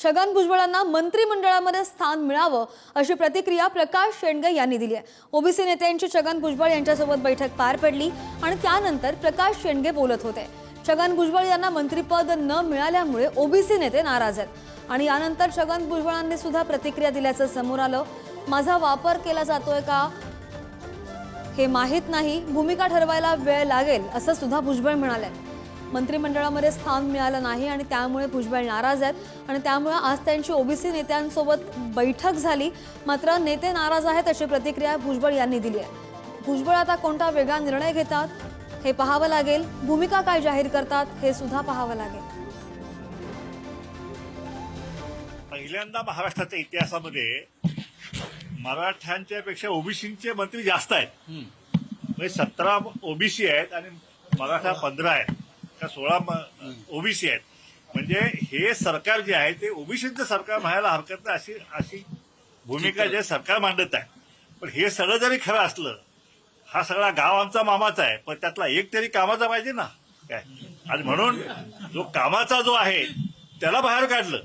छगन भुजबळांना मंत्रिमंडळामध्ये स्थान मिळावं अशी प्रतिक्रिया प्रकाश शेंडगे यांनी दिली आहे. ओबीसी नेत्यांची छगन भुजबळ यांच्यासोबत बैठक पार पडली आणि त्यानंतर प्रकाश शेंडगे बोलत होते. छगन भुजबळ यांना मंत्रिपद न मिळाल्यामुळे ओबीसी नेते नाराज आहेत. आणि यानंतर छगन भुजबळांनी सुद्धा प्रतिक्रिया दिल्याचं समोर आलं. माझा वापर केला जातोय का? हे माहीत नाही. भूमिका ठरवायला वेळ लागेल असं सुद्धा भुजबळ म्हणाले. मंत्रिमंडळामध्ये स्थान मिळालं नाही आणि त्यामुळे भुजबळ नाराज आहेत. आणि त्यामुळे आज त्यांची ओबीसी नेत्यांसोबत बैठक झाली. मात्र नेते नाराज आहेत अशी प्रतिक्रिया भुजबळ यांनी दिली आहे. भुजबळ आता कोणता वेगळा निर्णय घेतात हे पाहावं लागेल. भूमिका काय जाहीर करतात हे सुद्धा पाहावं लागेल. पहिल्यांदा महाराष्ट्राच्या इतिहासामध्ये मराठ्यांच्या पेक्षा ओबीसीचे मंत्री जास्त आहेत. म्हणजे सतरा ओबीसी आहेत आणि मराठा पंधरा आहेत. का सोळा ओबीसी आहेत. म्हणजे हे सरकार जे आहे ते ओबीसीचं सरकार म्हणायला हरकत नाही अशी अशी भूमिका जे सरकार मांडत आहे. पण हे सगळं जरी खरं असलं हा सगळा गाव आमचा मामाचा आहे पण त्यातला एक तरी कामाचा पाहिजे ना? काय? आणि म्हणून जो कामाचा जो आहे त्याला बाहेर काढलं.